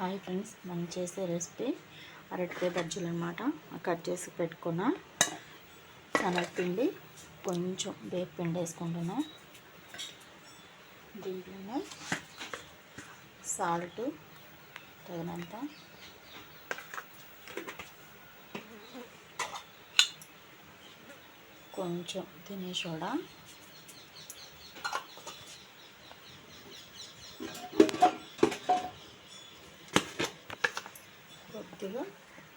Hi friends మనం చేసే recipe అరటికాయ బజ్జీలు అనమాట కట్ చేసి పెట్టుకున్న శనగపిండి కొంచెం పిండి వేసుకుంటున్నా. దీంట్లోనే సాల్ట్ తగినంత. కొంచెం తినే సోడా. కొద్దిగా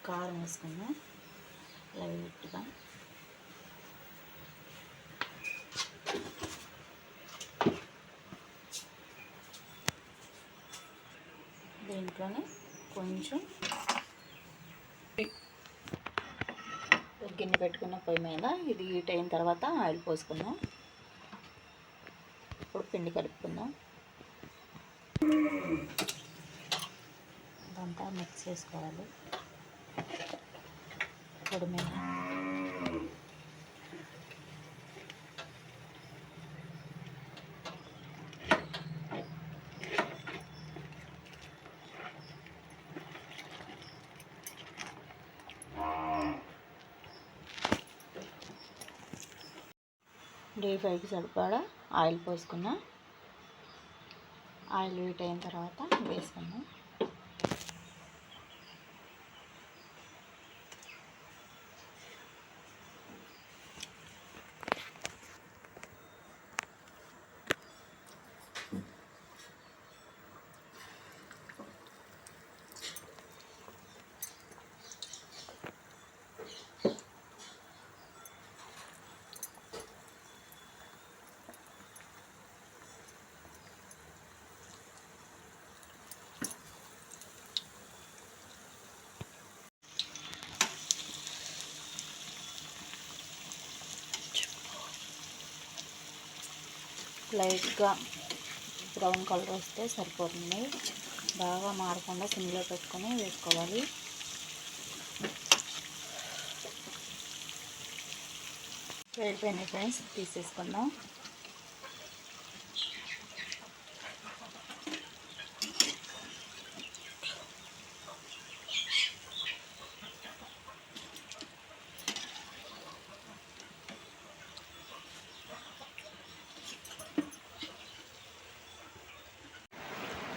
కారం వేసుకుందాం. లైట్గా దీంట్లోనే కొంచెం గిన్నె పెట్టుకున్న పొయ్యి మీద ఇది హీట్ అయిన తర్వాత ఆయిల్ పోసుకుందాం. ఇప్పుడు పిండి కలుపుకుందాం. ఇదంతా మిక్స్ చేసుకోవాలి. పొడి మీద. డే ఫ్రైకి సరిపడా ఆయిల్ పోసుకున్నా. ఆయిల్ హీట్ అయిన తర్వాత వేసుకున్నాం లైట్గా బ్రౌన్ కలర్ వస్తే సరిపోతుంది. బాగా మారకుండా సిమ్లో పెట్టుకొని వేసుకోవాలి. వెళ్ళిపోయినాయి ఫ్రెండ్స్ తీసేసుకుందాం.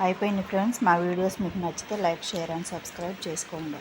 అయిపోయింది ఫ్రెండ్స్. మా వీడియోస్ మీకు నచ్చితే లైక్ షేర్ అండ్ సబ్స్క్రైబ్ చేసుకోండి.